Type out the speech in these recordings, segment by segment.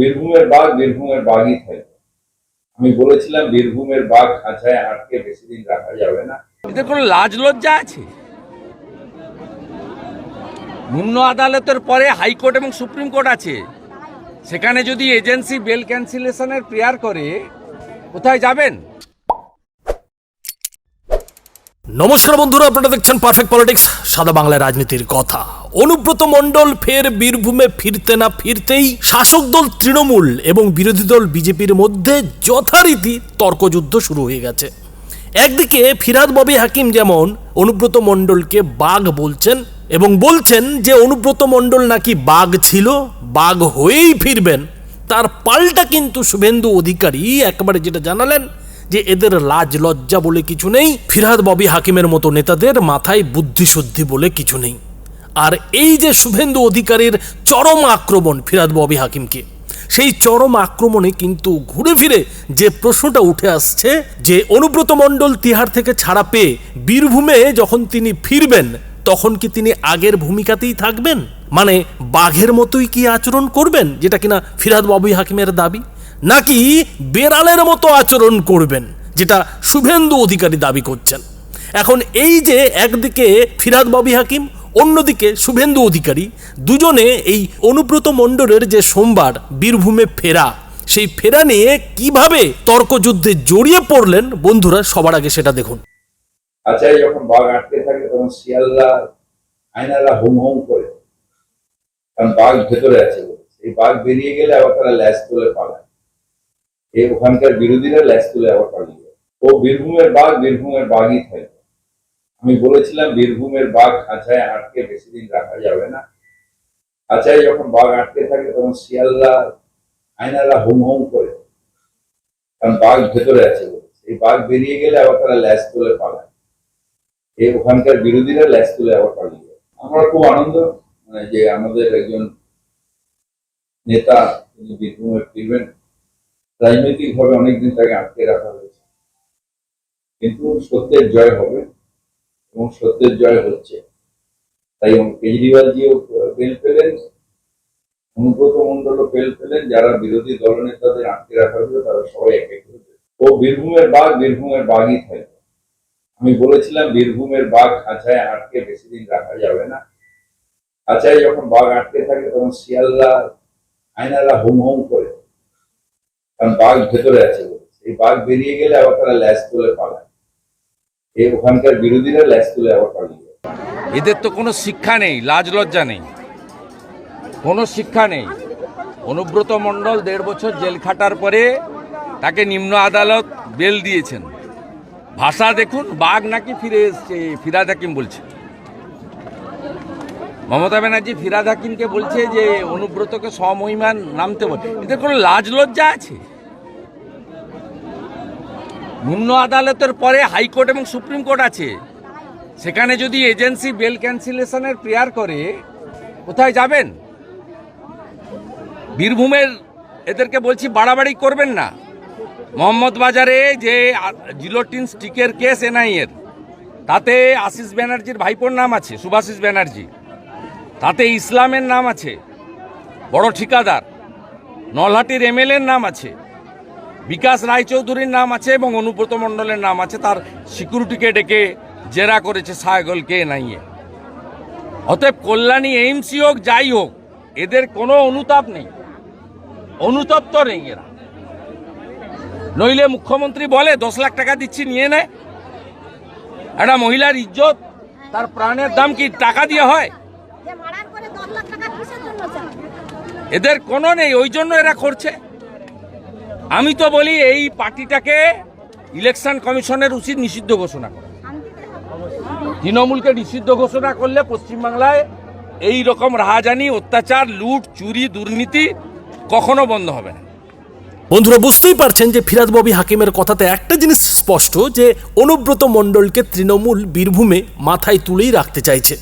বীরভূমের বাঘ বীরভূমের বাঘই থাকবে আমি বলেছিলাম, বীরভূমের বাঘ খাঁচায় আটকে বেশি দিন রাখা যাবে না। এদের কোনো লাজ লজ্জা আছে। নিম্ন আদালতের পরে হাইকোর্ট এবং সুপ্রিম কোর্ট আছে। সেখানে যদি এজেন্সি বেল ক্যান্সেলেশনের প্রেয়ার করে, কোথায় যাবেন? নমস্কার বন্ধুরা, আপনারা দেখছেন পারফেক্ট পলিটিক্স সাদা বাংলায় রাজনীতির কথা। অনুব্রত মণ্ডল ফের বীরভূমে ফিরতে না ফিরতেই শাসক দল তৃণমূল এবং বিরোধী দল বিজেপির মধ্যে যথারীতি তর্কযুদ্ধ শুরু হয়ে গেছে। একদিকে ফিরাদ ববি হাকিম যেমন অনুব্রত মণ্ডলকে বাঘ বলছেন এবং বলছেন যে অনুব্রত মণ্ডল নাকি বাঘ ছিল, বাঘ হয়েই ফিরবেন। তার পাল্টা কিন্তু শুভেন্দু অধিকারী একবারে যেটা জানালেন যে এদের লাজ লজ্জা বলে কিছু নেই, ফিরহাদ ববি হাকিমের মতো নেতাদের মাথায় বুদ্ধিশুদ্ধি বলে কিছু নেই। আর এই যে শুভেন্দু অধিকারীর চরম আক্রমণ ফিরাদ ববি হাকিমকে, সেই চরম আক্রমণে কিন্তু ঘুরে ফিরে যে প্রশ্নটা উঠে আসছে যে অনুব্রত মণ্ডল তিহার থেকে ছাড়া পেয়ে বীরভূমে যখন তিনি ফিরবেন, তখন কি তিনি আগের ভূমিকাতেই থাকবেন? মানে বাঘের মতোই কি আচরণ করবেন, যেটা কিনা ফিরাদ বাবু হাকিমের দাবি? নাকি বেড়ালের মতো আচরণ করবেন, যেটা শুভেন্দু অধিকারী দাবি করছেন। এখন এই যে একদিকে ফিরাদ বাবি হাকিম, অন্যদিকে শুভেন্দু অধিকারী, দুজনে এই অনুব্রত মণ্ডলের যে সোমবার বীরভূমে ফেরা, সেই ফেরা নিয়ে কীভাবে তর্কযুদ্ধে জড়িয়ে পড়লেন বন্ধুরা, সবার আগে সেটা দেখুন। খাঁচায় যখন বাঘ আটকে থাকে, তখন শিয়ালরা, আয়নারা হুম হুম করে। কারণ বাঘ ভেতরে আছে। এই বাঘ বেরিয়ে গেলে আবার তারা ল্যাস তুলে পালায়। এই ওখানকার বিরোধীরা ল্যাস তুলে আবার পালিয়ে। ও বীরভূমের বাঘ, বীরভূমের বাঘই থাকবে আমি বলেছিলাম, বীরভূমের বাঘ খাঁচায় আটকে বেশি দিন রাখা যাবে না খাঁচায় যখন বাঘ আটকে থাকে, তখন শিয়ালরা আয়নারা হুম হুম করে কারণ বাঘ ভেতরে আছে। এই বাঘ বেরিয়ে গেলে আবার তারা ল্যাস তুলে পালায় এই ওখানকার বিরোধীরা ল্যাস তুলে আবার পালিয়ে যায়। আমার খুব আনন্দ মানে যে আমাদের একজন নেতা, তিনি বীরভূমে ফিরবেন রাজনৈতিক ভাবে অনেকদিন তাকে আটকে রাখা হয়েছে। কিন্তু সত্যের জয় হবে এবং সত্যের জয় হচ্ছে। তাই কেজরিওয়াল জিও বেল পেলেন, অনুব্রত মন্ডলও বেল পেলেন, যারা বিরোধী দলনেতাদের আটকে রাখা হয়েছিল তারা সবাই এক এক ও বীরভূমের বাঘ বীরভূমের বাঘই থাকবে। আমি বলেছিলাম বীরভূমের বাঘ খাঁচায় আটকে বেশি দিন রাখা যাবে না। খাঁচায় যখন বাঘ আটকে থাকে তখন শিয়ালরা, আয়নারা হুম হুম করে। কারণ বাঘ ভেতরে আছে। এই বাঘ বেরিয়ে গেলে আবার তারা ল্যাস তুলে পালায়। এই ওখানকার বিরোধীরা ল্যাস তুলে আবার পালিয়ে এদের তো কোনো শিক্ষা নেই, লাজ লজ্জা নেই। কোনো শিক্ষা নেই। অনুব্রত মণ্ডল দেড় বছর জেল খাটার পরে তাকে নিম্ন আদালত বেল দিয়েছেন। ভাষা দেখুন, বাঘ নাকি ফিরে এসছে, ফিরাদ হাকিম বলছে। মমতা ব্যানার্জি ফিরাদ হাকিমকে বলছে যে, অনুব্রতকে সমহিমান নামতে বলে। এদের কোনো লাজ লজ্জা আছে? নিম্ন আদালতের পরে হাইকোর্ট এবং সুপ্রিম কোর্ট আছে। সেখানে যদি এজেন্সি বেল ক্যান্সেলেশনের প্রেয়ার করে, কোথায় যাবেন? বীরভূমের এদেরকে বলছি বাড়াবাড়ি করবেন না। মোহাম্মদ বাজারে যে জিলোটিন স্টিকের কেস এনআইএর, তাতে আশিস ব্যানার্জির ভাইপোর নাম আছে, সুভাষিস ব্যানার্জি। তাতে ইসলামের নাম আছে, বড় ঠিকাদার, নলহাটির এমএলএর নাম আছে। বিকাশ রায়চৌধুরীর নাম আছে এবং অনুব্রত মণ্ডলের নাম আছে। তার সিকিউরিটিকে ডেকে জেরা করেছে সায়গলকে নাইয়ে অতএব কল্যাণী এইমসি হোক যাই হোক এদের কোনো অনুতাপ নেই। অনুতপ্ত নেই এরা। নইলে মুখ্যমন্ত্রী বলে দশ লাখ টাকা দিচ্ছি নিয়ে নেয় একটা মহিলার ইজ্জত তার প্রাণের দাম কি টাকা দিয়ে হয়? এদের কোনো নেই ওই জন্য এরা করছে। আমি তো বলি এই পার্টিটাকে ইলেকশন কমিশনের উচিত নিষিদ্ধ ঘোষণা করা। তৃণমূলকে নিষিদ্ধ ঘোষণা করলে পশ্চিমবাংলায় এই রকম রাহাজানি, অত্যাচার, লুট, চুরি, দুর্নীতি কখনো বন্ধ হবে না। বন্ধুরা, বুঝতেই পারছেন যে ফিরাদ ববি হাকিমের কথাতে একটা জিনিস স্পষ্ট, যে অনুব্রত মণ্ডলকে তৃণমূল বীরভূমে মাথায় তুলেই রাখতে চাইছে।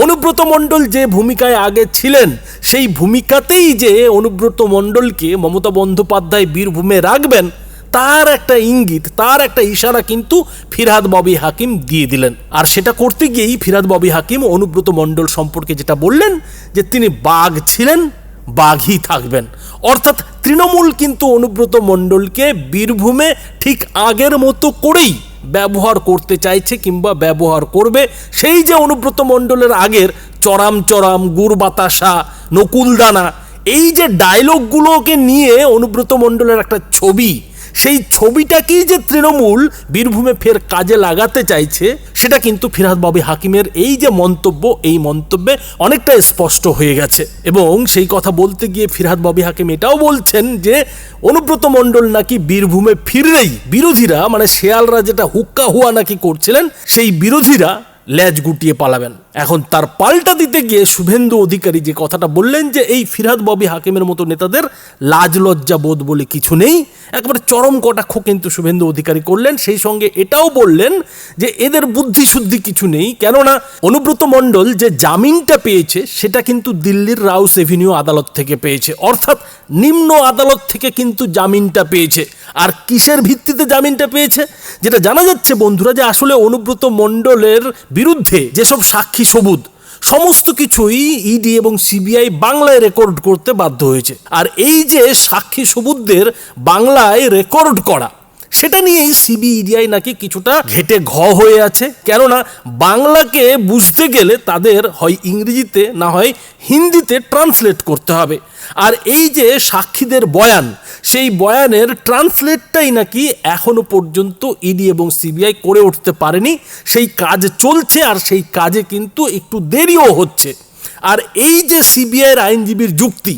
অনুব্রত মণ্ডল যে ভূমিকায় আগে ছিলেন, সেই ভূমিকাতেই যে অনুব্রত মণ্ডলকে মমতা বন্দ্যোপাধ্যায় বীরভূমে রাখবেন, তার একটা ইঙ্গিত, তার একটা ইশারা কিন্তু ফিরাদ ববি হাকিম দিয়ে দিলেন। আর সেটা করতে গিয়েই ফিরাদ ববি হাকিম অনুব্রত মণ্ডল সম্পর্কে যেটা বললেন, যে তিনি বাঘ ছিলেন বাঘই থাকবেন। অর্থাৎ তৃণমূল কিন্তু অনুব্রত মণ্ডলকে বীরভূমে ঠিক আগের মতো করেই ব্যবহার করতে চাইছে কিংবা ব্যবহার করবে। সেই যে অনুব্রত মণ্ডলের আগের চরাম চরাম, গুড় বাতাসা নকুলদানা এই যে ডায়লগগুলোকে নিয়ে অনুব্রত মণ্ডলের একটা ছবি সেই ছবিটাকেই যে তৃণমূল বীরভূমে ফের কাজে লাগাতে চাইছে, সেটা কিন্তু ফিরহাদ বাবি হাকিমের এই যে মন্তব্য, এই মন্তব্যে অনেকটা স্পষ্ট হয়ে গেছে। এবং সেই কথা বলতে গিয়ে ফিরহাদ বাবি হাকিম এটাও বলছেন যে, অনুব্রত মণ্ডল নাকি বীরভূমে ফিরলেই বিরোধীরা মানে শেয়ালরা যেটা হুক্কা হুয়া নাকি করছিলেন, সেই বিরোধীরা ল্যাজ গুটিয়ে পালাবেন। এখন তার পাল্টা দিতে গিয়ে শুভেন্দু অধিকারী যে কথাটা বললেন যে এই ফিরহাদ ববি হাকিমের মতো নেতাদের লাজ লজ্জা বোধ বলে কিছু নেই, একেবারে চরম কটাক্ষ কিন্তু শুভেন্দু অধিকারী করলেন। সেই সঙ্গে এটাও বললেন যে এদের বুদ্ধি শুদ্ধি কিছু নেই, কেননা অনুব্রত মণ্ডল যে জামিনটা পেয়েছে সেটা কিন্তু দিল্লির রাউস এভিনিউ আদালত থেকে পেয়েছে, অর্থাৎ নিম্ন আদালত থেকে কিন্তু জামিনটা পেয়েছে। আর কিসের ভিত্তিতে জামিনটা পেয়েছে? যেটা জানা যাচ্ছে বন্ধুরা যে আসলে অনুব্রত মণ্ডলের বিরুদ্ধে যেসব সাক্ষী সবুজ, সমস্ত কিছুই ইডি এবং সিবিআই বাংলায় রেকর্ড করতে বাধ্য হয়েছে। আর এই যে সাক্ষী সবুদদের বাংলায় রেকর্ড করা সেটা নিয়েই সিবিইডিআই নাকি কিছুটা ঘেটে ঘ হয়ে আছে। কেননা বাংলাকে বুঝতে গেলে তাদের হয় ইংরেজিতে, না হয় হিন্দিতে ট্রান্সলেট করতে হবে। আর এই যে সাক্ষীদের বয়ান, সেই বয়ানের ট্রান্সলেটটাই নাকি এখনও পর্যন্ত ইডি এবং সিবিআই করে উঠতে পারেনি। সেই কাজ চলছে আর সেই কাজে কিন্তু একটু দেরিও হচ্ছে। আর এই যে সিবিআইয়ের আইনজীবীর যুক্তি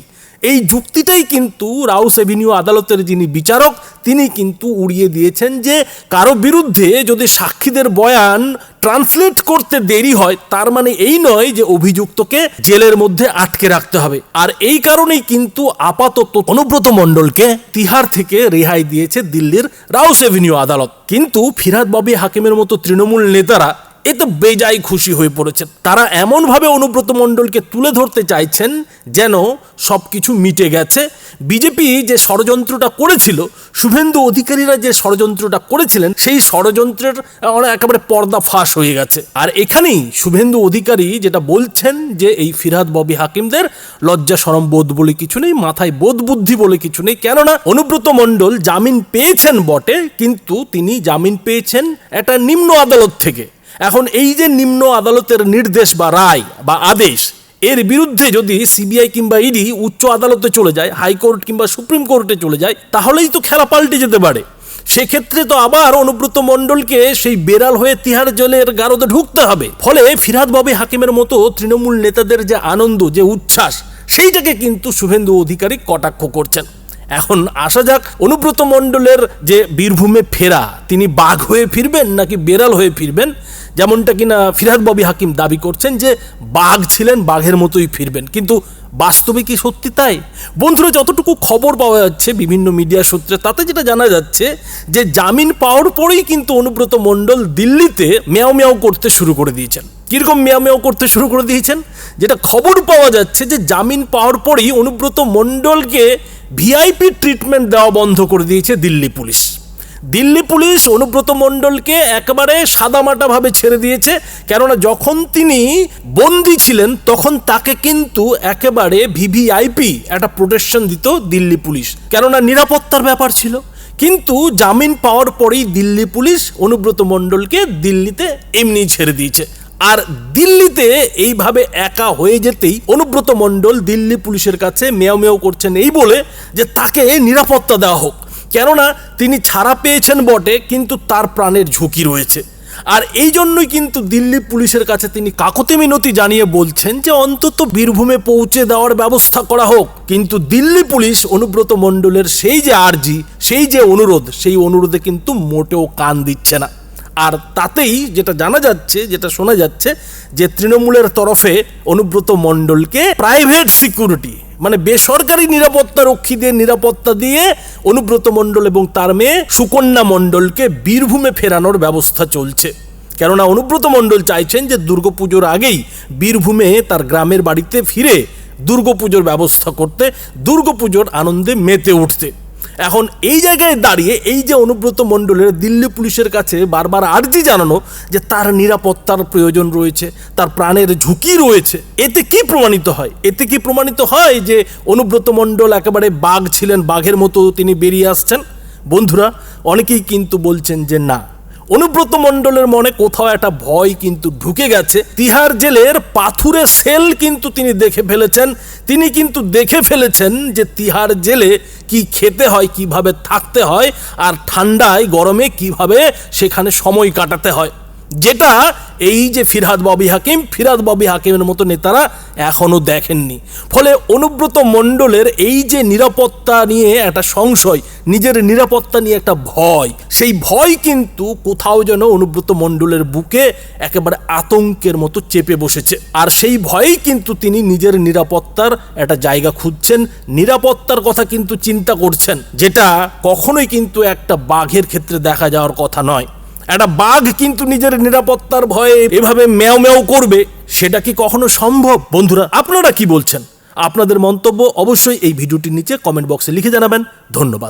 এই যুক্তিটাই কিন্তু রাউস এভিনিউ আদালতের যিনি বিচারক, তিনি কিন্তু উড়িয়ে দিয়েছেন যে কারও বিরুদ্ধে যদি সাক্ষীদের বয়ান ট্রান্সলেট করতে দেরি হয়, তার মানে এই নয় যে অভিযুক্তকে জেলের মধ্যে আটকে রাখতে হবে। আর এই কারণেই কিন্তু আপাতত অনুব্রত মণ্ডলকে তিহার থেকে রেহাই দিয়েছে দিল্লির রাউস এভিনিউ আদালত। কিন্তু ফিরাদ ববি হাকিমের মতো তৃণমূল নেতারা এতে বেজায় খুশি হয়ে পড়েছেন তারা এমনভাবে অনুব্রত মণ্ডলকে তুলে ধরতে চাইছেন যেন সব কিছু মিটে গেছে। বিজেপি যে ষড়যন্ত্রটা করেছিল, শুভেন্দু অধিকারীরা যে ষড়যন্ত্রটা করেছিলেন, সেই ষড়যন্ত্রের একেবারে পর্দা ফাঁস হয়ে গেছে। আর এখানেই শুভেন্দু অধিকারী যেটা বলছেন যে, এই ফিরহাদ ববি হাকিমদের লজ্জা সরম বোধ বলে কিছু নেই, মাথায় বোধ বুদ্ধি বলে কিছু নেই। কেননা অনুব্রত মণ্ডল জামিন পেয়েছেন বটে, কিন্তু তিনি জামিন পেয়েছেন একটা নিম্ন আদালত থেকে। এখন এই যে নিম্ন আদালতের নির্দেশ বা রায় বা আদেশ, এর বিরুদ্ধে যদি সিবিআই কিংবা ইডি উচ্চ আদালতে চলে যায়, হাইকোর্ট কিংবা সুপ্রিম কোর্টে চলে যায়, তাহলেই তো খেলা পাল্টে যেতে পারে। সেক্ষেত্রে তো আবার অনুব্রত মণ্ডলকে সেই বেড়াল হয়ে তিহার জলের গারদে ঢুকতে হবে। ফলে ফিরাদ বাবি হাকিমের মতো তৃণমূল নেতাদের যে আনন্দ, যে উচ্ছ্বাস, সেইটাকে কিন্তু শুভেন্দু অধিকারী কটাক্ষ করছেন। এখন আসা যাক অনুব্রত মণ্ডলের যে বীরভূমে ফেরা। তিনি বাঘ হয়ে ফিরবেন নাকি বেড়াল হয়ে ফিরবেন? যেমনটা কিনা ফিরহাদ ববি হাকিম দাবি করছেন যে, বাঘ ছিলেন, বাঘের মতোই ফিরবেন। কিন্তু বাস্তবে কি সত্যি তাই? বন্ধুরা, যতটুকু খবর পাওয়া যাচ্ছে বিভিন্ন মিডিয়া সূত্রে, তাতে যেটা জানা যাচ্ছে যে, জামিন পাওয়ার পরেই কিন্তু অনুব্রত মণ্ডল দিল্লিতে মেয়াও মেয়াও করতে শুরু করে দিয়েছেন। কীরকম মেয়াও করতে শুরু করে দিয়েছেন, যেটা খবর পাওয়া যাচ্ছে যে জামিন পাওয়ার পরেই অনুব্রত মণ্ডলকে ভিআইপি ট্রিটমেন্ট দেওয়া বন্ধ করে দিয়েছে দিল্লি পুলিশ। দিল্লি পুলিশ অনুব্রত মণ্ডলকে একেবারে সাদামাটাভাবে ছেড়ে দিয়েছে, কেননা যখন তিনি বন্দি ছিলেন, তখন তাকে কিন্তু একেবারে ভিভিআইপি একটা প্রোটেকশন দিত দিল্লি পুলিশ। কেননা নিরাপত্তার ব্যাপার ছিল। কিন্তু জামিন পাওয়ার পরেই দিল্লি পুলিশ অনুব্রত মণ্ডলকে দিল্লিতে এমনি ছেড়ে দিয়েছে। আর দিল্লিতে এইভাবে একা হয়ে যেতেই অনুব্রত মণ্ডল দিল্লি পুলিশের কাছে মেয়াও মেয়াও করছেন এই বলে যে তাকে নিরাপত্তা দেওয়া হোক। কেননা তিনি ছাড়া পেয়েছেন বটে, কিন্তু তার প্রাণের ঝুঁকি রয়েছে। আর এই জন্যই কিন্তু দিল্লি পুলিশের কাছে তিনি কাকতি মিনতি জানিয়ে বলছেন যে অন্তত বীরভূমে পৌঁছে দেওয়ার ব্যবস্থা করা হোক। কিন্তু দিল্লি পুলিশ অনুব্রত মণ্ডলের সেই যে আর্জি, সেই যে অনুরোধ, সেই অনুরোধে কিন্তু মোটেও কান দিচ্ছে না। আর তাতেই যেটা জানা যাচ্ছে, যেটা শোনা যাচ্ছে, যে তৃণমূলের তরফে অনুব্রত মণ্ডলকে প্রাইভেট সিকিউরিটি মানে বেসরকারি নিরাপত্তা রক্ষীদের নিরাপত্তা দিয়ে অনুব্রত মণ্ডল এবং তার মেয়ে সুকন্যা মণ্ডলকে বীরভূমে ফেরানোর ব্যবস্থা চলছে। কেননা অনুব্রত মণ্ডল চাইছেন যে দুর্গাপুজোর আগেই বীরভূমে তার গ্রামের বাড়িতে ফিরে দুর্গাপুজোর ব্যবস্থা করতে, দুর্গাপুজোর আনন্দে মেতে উঠতে। এখন এই জায়গায় দাঁড়িয়ে এই যে অনুব্রত মণ্ডলের দিল্লি পুলিশের কাছে বারবার আর্জি জানানো যে তার নিরাপত্তার প্রয়োজন রয়েছে, তার প্রাণের ঝুঁকি রয়েছে, এতে কি প্রমাণিত হয়? এতে কি প্রমাণিত হয় যে অনুব্রত মণ্ডল একেবারে বাঘ ছিলেন, বাঘের মতো তিনি বেরিয়ে আসছেন? বন্ধুরা, অনেকেই কিন্তু বলছেন যে না। অনুব্রত মণ্ডলের মনে কোথাও একটা ভয় কিন্তু ঢুকে গেছে। তিহার জেলের পাথুরে সেল কিন্তু তিনি দেখে ফেলেছেন। তিনি কিন্তু দেখে ফেলেছেন যে তিহার জেলে কি খেতে হয়, কীভাবে থাকতে হয়, আর ঠান্ডায় গরমে কীভাবে সেখানে সময় কাটাতে হয়। যেটা এই যে ফিরহাদ ববি হাকিম, ফিরহাদ ববি হাকিমের মতো নেতারা এখনও দেখেননি। ফলে অনুব্রত মণ্ডলের এই যে নিরাপত্তা নিয়ে একটা সংশয়, নিজের নিরাপত্তা নিয়ে একটা ভয়, সেই ভয় কিন্তু কোথাও যেন অনুব্রত মণ্ডলের বুকে একেবারে আতঙ্কের মতো চেপে বসেছে। আর সেই ভয়েই কিন্তু তিনি নিজের নিরাপত্তার একটা জায়গা খুঁজছেন, নিরাপত্তার কথা কিন্তু চিন্তা করছেন, যেটা কখনোই কিন্তু একটা বাঘের ক্ষেত্রে দেখা যাওয়ার কথা নয়। একটা বাঘ কিন্তু নিজের নিরাপত্তার ভয়ে এভাবে ম্যাও ম্যাও করবে, সেটা কি কখনো সম্ভব? বন্ধুরা, আপনারা কি বলছেন? আপনাদের মন্তব্য অবশ্যই এই ভিডিওটির নিচে কমেন্ট বক্সে লিখে জানাবেন। ধন্যবাদ।